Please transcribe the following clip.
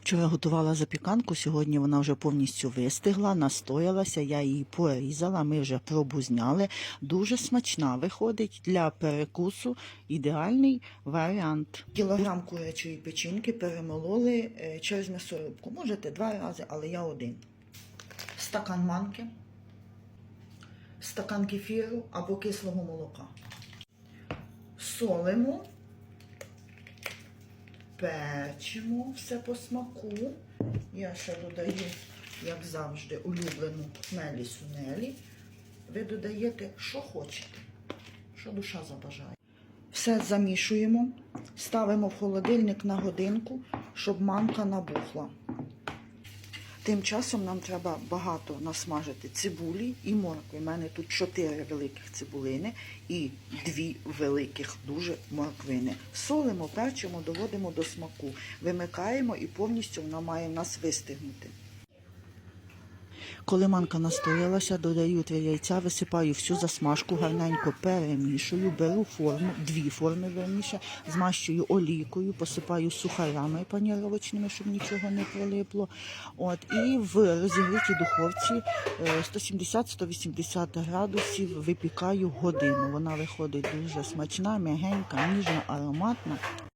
Вчора готувала запіканку, сьогодні вона вже повністю вистигла, настоялася, я її порізала, ми вже пробу зняли. Дуже смачна виходить для перекусу. Ідеальний варіант. Кілограм курячої печінки перемололи е, через м'ясорубку. Можете два рази, але я один. Стакан манки, стакан кефіру або кислого молока. Солимо, печимо все по смаку. Я ще додаю, як завжди, улюблену хмелі сунелі. Ви додаєте, що хочете, що душа забажає. Все замішуємо, ставимо в холодильник на годинку, щоб манка набухла. Тим часом нам треба багато насмажити цибулі і моркви. У мене тут чотири великих цибулини і дві великих дуже морквини. Солимо, перчимо, доводимо до смаку, вимикаємо і повністю вона має нас вистигнути. Коли манка настоялася, додаю три яйця, висипаю всю засмажку, гарненько перемішую, беру форму, дві форми верніше, змащую олійкою, посипаю сухарями паніровочними, щоб нічого не прилипло. От, і в розігрітій духовці е, 170-180 градусів випікаю годину. Вона виходить дуже смачна, м'ягенька, ніжна, ароматна.